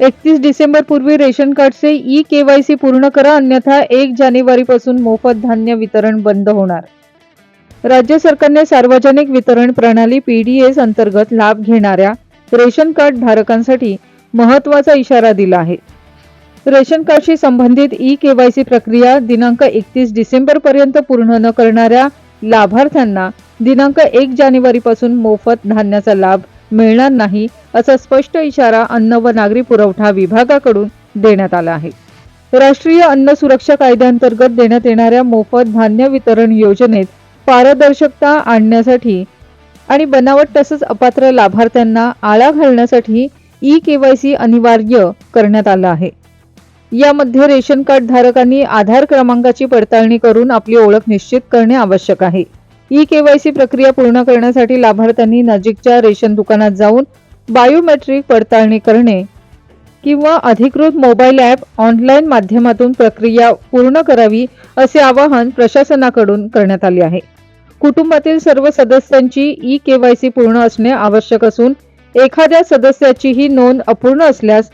एकतीस डिसेंबर पूर्वी रेशन कार्डचे ई केवायसी पूर्ण करा अन्यथा एक जानेवारी पासून मोफत धान्य वितरण बंद होणार. राज्य सरकारने सार्वजनिक वितरण प्रणाली पीडीएस अंतर्गत लाभ घेणाऱ्या रेशन कार्ड धारकांसाठी महत्त्वाचा इशारा दिला आहे. रेशन कार्डशी संबंधित ई केवायसी प्रक्रिया दिनांक एकतीस डिसेंबर पर्यंत पूर्ण न करणाऱ्या लाभार्थ्यांना दिनांक एक जानेवारीपासून मोफत धान्याचा लाभ मिळणार नाही असा स्पष्ट इशारा अन्न व नागरी पुरवठा विभागाकडून देण्यात आला आहे. राष्ट्रीय अन्न सुरक्षा कायद्याअंतर्गत देण्यात येणाऱ्या मोफत धान्य वितरण योजनेत पारदर्शकता आणण्यासाठी आणि बनावट तसंच अपात्र लाभार्थ्यांना आळा घालण्यासाठी ई केवायसी अनिवार्य करण्यात आलं आहे. यामध्ये रेशन कार्ड धारकांनी आधार क्रमांकाची पडताळणी करून आपली ओळख निश्चित करणे आवश्यक आहे. ई केवायसी प्रक्रिया पूर्ण करण्यासाठी लाभार्थ्यांनी नजीकच्या रेशन दुकानात जाऊन बायोमेट्रिक पडताळणी करणे किंवा अधिकृत मोबाईल ॲप ऑनलाईन माध्यमातून प्रक्रिया पूर्ण करावी असे आवाहन प्रशासनाकडून करण्यात आले आहे. कुटुंबातील सर्व सदस्यांची ई केवायसी पूर्ण असणे आवश्यक असून एखाद्या सदस्याचीही नोंद अपूर्ण असल्यास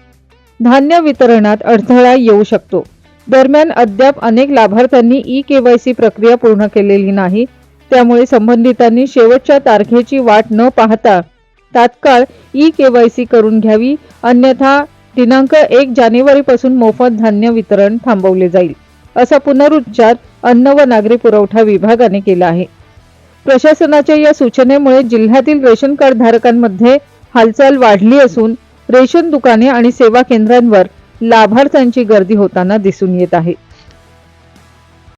धान्य वितरणात अडथळा येऊ शकतो. दरम्यान अद्याप अनेक लाभार्थ्यांनी ई केवायसी प्रक्रिया पूर्ण केलेली नाही. त्यामुळे संबंधितांनी शेवटच्या तारखेची वाट न पाहता तात्काळ ई केवायसी करून घ्यावी. अन्यथा दिनांक एक जानेवारीपासून मोफत धान्य वितरण थांबवले जाईल. असा पुनरुच्चार अन्न व नागरी पुरवठा विभागाने केला आहे. प्रशासनाच्या या सूचनेमुळे जिल्ह्यातील रेशन कार्ड धारकांमध्ये हालचाल वाढली असून रेशन दुकाने आणि सेवा केंद्रांवर लाभार्थ्यांची गर्दी होताना दिसून येत आहे.